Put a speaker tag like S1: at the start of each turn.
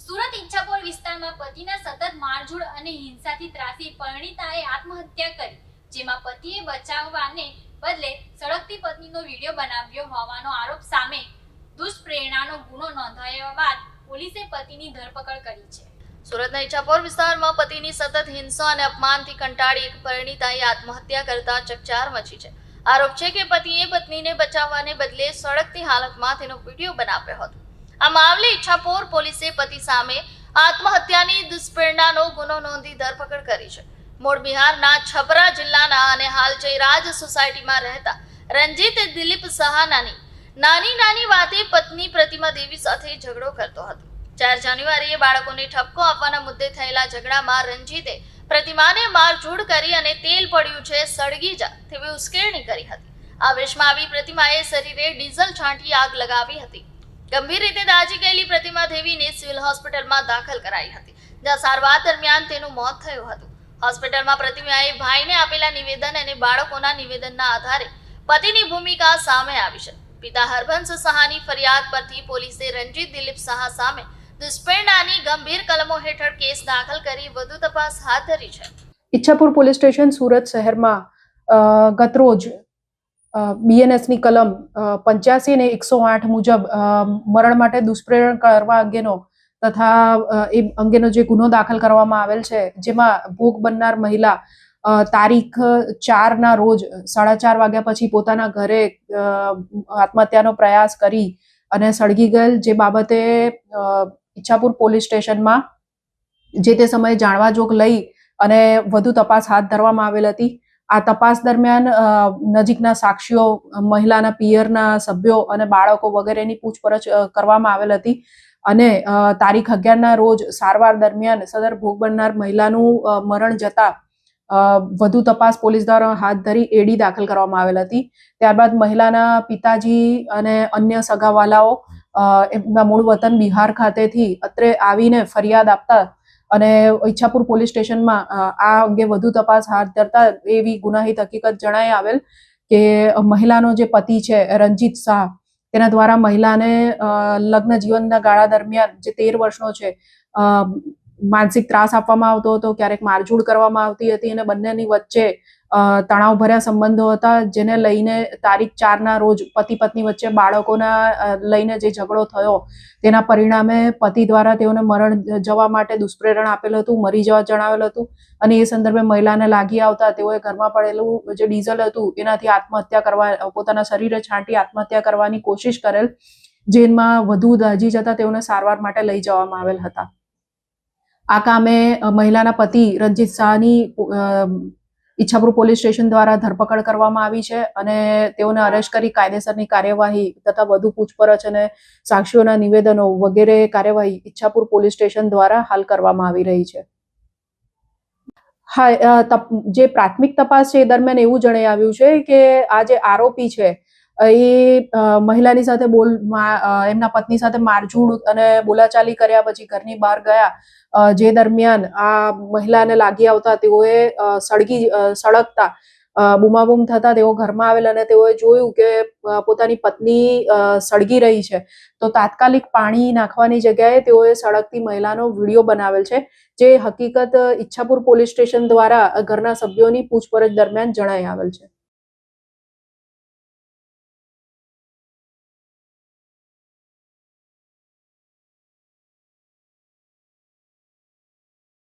S1: સુરત ઈચ્છાપોર વિસ્તારમાં પતિના સતત મારઝૂડ અને હિંસાથી ત્રાસી પરિણીતાએ આત્મહત્યા કરી, જેમાં પતિએ બચાવવાને બદલે સળગતી પત્નીનો વીડિયો બનાવ્યો હોવાનો આરોપ સામે દુષ્પ્રેરણાનો ગુનો નોંધાયા બાદ પોલીસે પતિની ધરપકડ કરી છે.
S2: સુરતના ઈચ્છાપોર વિસ્તારમાં પતિની સતત હિંસા અને અપમાનથી કંટાળી એક પરિણીતાએ આત્મહત્યા કરતા ચકચાર મચી છે. આરોપ છે કે પતિએ પત્નીને બચાવવાને બદલે સળગતી હાલતમાં તેનો વીડિયો બનાવ્યો હતો. આ મામલે ઈચ્છાપોર પોલીસે પતિ સામે આત્મહત્યાની દુષ્પ્રેરણાનો ગુનો નોંધી ધરપકડ કરી છે. મૂળ બિહારના છપરા જિલ્લાના અને હાલ જયરાજ સોસાયટીમાં રહેતા રંજીત દિલીપ સહાનાની નાની નાની વાતે પત્ની પ્રતિમા દેવી સાથે ઝઘડો કરતો હતો. ચાર જાન્યુઆરીએ બાળકોને ઠપકો આપવાના મુદ્દે થયેલા ઝઘડામાં રંજીતે પ્રતિમાને મારઝૂડ કરી અને તેલ પડ્યું છે સળગી જા તેવી ઉશ્કેરણી કરી હતી. આવેશમાં આવી પ્રતિમાએ શરીરે ડીઝલ છાંટી આગ લગાવી હતી. ગંભીર રીતે દાઝી ગયેલી પ્રતિમા દેવીને સિવિલ હોસ્પિટલમાં દાખલ કરાઈ હતી, જ્યાં સારવાર દરમિયાન તેનું મોત થયું હતું. હોસ્પિટલમાં પ્રતિમાએ ભાઈને આપેલા નિવેદન અને બાળકોના નિવેદનના આધારે પતિની ભૂમિકા સામે આવી છે. પિતા હરબંશ સહાની ફરિયાદ પરથી પોલીસે રંજીત દિલીપ સહા સામે દુષ્પેરણાની ગંભીર કલમો હેઠળ કેસ દાખલ કરી વધુ તપાસ હાથ ધરી છે.
S3: ઈચ્છાપુર પોલીસ સ્ટેશન સુરત શહેરમાં ગતરોજ બીએનએસની કલમ પંચ્યાસી અને એકસો આઠ મુજબ મરણ માટે દુષ્પ્રેરણ કરવા અંગેનો તથા એ અંગેનો જે ગુનો દાખલ કરવામાં આવેલ છે, જેમાં ભોગ બનનાર મહિલા તારીખ ચારના રોજ સાડા ચાર વાગ્યા પછી પોતાના ઘરે આત્મહત્યાનો પ્રયાસ કરી અને સળગી ગયેલ, જે બાબતે ઈચ્છાપુર પોલીસ સ્ટેશનમાં જે તે સમયે જાણવા જોગ લઈ અને વધુ તપાસ હાથ ધરવામાં આવેલ હતી. આ તપાસ દરમિયાન નજીકના સાક્ષીઓ, મહિલાના પિયરના સભ્યો અને બાળકો વગેરેની પૂછપરછ કરવામાં આવેલ હતી. અને તારીખ અગિયારના રોજ સારવાર દરમિયાન સદર ભોગ બનનાર મહિલાનું મરણ જતા વધુ તપાસ પોલીસ દ્વારા હાથ ધરી એડી દાખલ કરવામાં આવેલ હતી. ત્યારબાદ મહિલાના પિતાજી અને અન્ય સગાવાલાઓ એમના મૂળ વતન બિહાર ખાતેથી અત્રે આવીને ફરિયાદ આપતા અને ઈચ્છાપુર પોલીસ સ્ટેશનમાં આ અંગે વધુ તપાસ હાથ ધરતા એવી ગુનાહિત હકીકત જણાઈ આવેલ કે મહિલાનો જે પતિ છે, રંજીત શાહ, તેના દ્વારા મહિલાને લગ્ન જીવનના ગાળા દરમિયાન જે તેર વર્ષનો છે માનસિક ત્રાસ આપવામાં આવતો હતો, ક્યારેક મારઝૂડ કરવામાં આવતી હતી અને બંનેની વચ્ચે તણાવભર્યા સંબંધો હતા, જેને લઈને તારીખ ચારના રોજ પતિ પત્ની વચ્ચે બાળકોના લઈને જે ઝઘડો થયો, તેના પરિણામે પતિ દ્વારા તેઓને મરણ જવા માટે દુષ્પ્રેરણ આપેલ હતું, મરી જવા જણાવેલ હતું અને એ સંદર્ભે મહિલાને લાગી આવતા તેઓએ ઘરમાં પડેલું જે ડીઝલ હતું, એનાથી આત્મહત્યા કરવા, પોતાના શરીરે છાંટી આત્મહત્યા કરવાની કોશિશ કરેલ જેમાં વધુ દાજી જતા તેઓને સારવાર માટે લઈ જવામાં આવેલ હતા. આ કામે મહિલાના પતિ રંજીત શાહની ઈચ્છાપુર પોલીસ સ્ટેશન દ્વારા ધરપકડ કરવામાં આવી છે અને તેઓને અરેસ્ટ કરી કાયદેસરની કાર્યવાહી તથા વધુ પૂછપરછ અને સાક્ષીઓના નિવેદનો વગેરે કાર્યવાહી ઈચ્છાપુર પોલીસ સ્ટેશન દ્વારા હાલ કરવામાં આવી રહી છે. હા જે પ્રાથમિક તપાસ છે એ દરમિયાન એવું જણાઈ આવ્યું છે કે આ જે આરોપી છે એ મહિલાની સાથે બોલ એમના પત્ની સાથે મારઝૂડ અને બોલાચાલી કર્યા પછી ઘરની બહાર ગયા. જે દરમિયાન આ મહિલાને લાગી આવતા તેઓએ સળગી સળગતા બુમાબુમ થતા તેઓ ઘરમાં આવેલ અને તેઓએ જોયું કે પોતાની પત્ની સળગી રહી છે. તો તાત્કાલિક પાણી નાખવાની જગ્યાએ તેઓએ સળગતી મહિલાનો વીડિયો બનાવેલ છે, જે હકીકત ઈચ્છાપુર પોલીસ સ્ટેશન દ્વારા ઘરના સભ્યોની પૂછપરછ દરમિયાન જણાઈ આવેલ છે.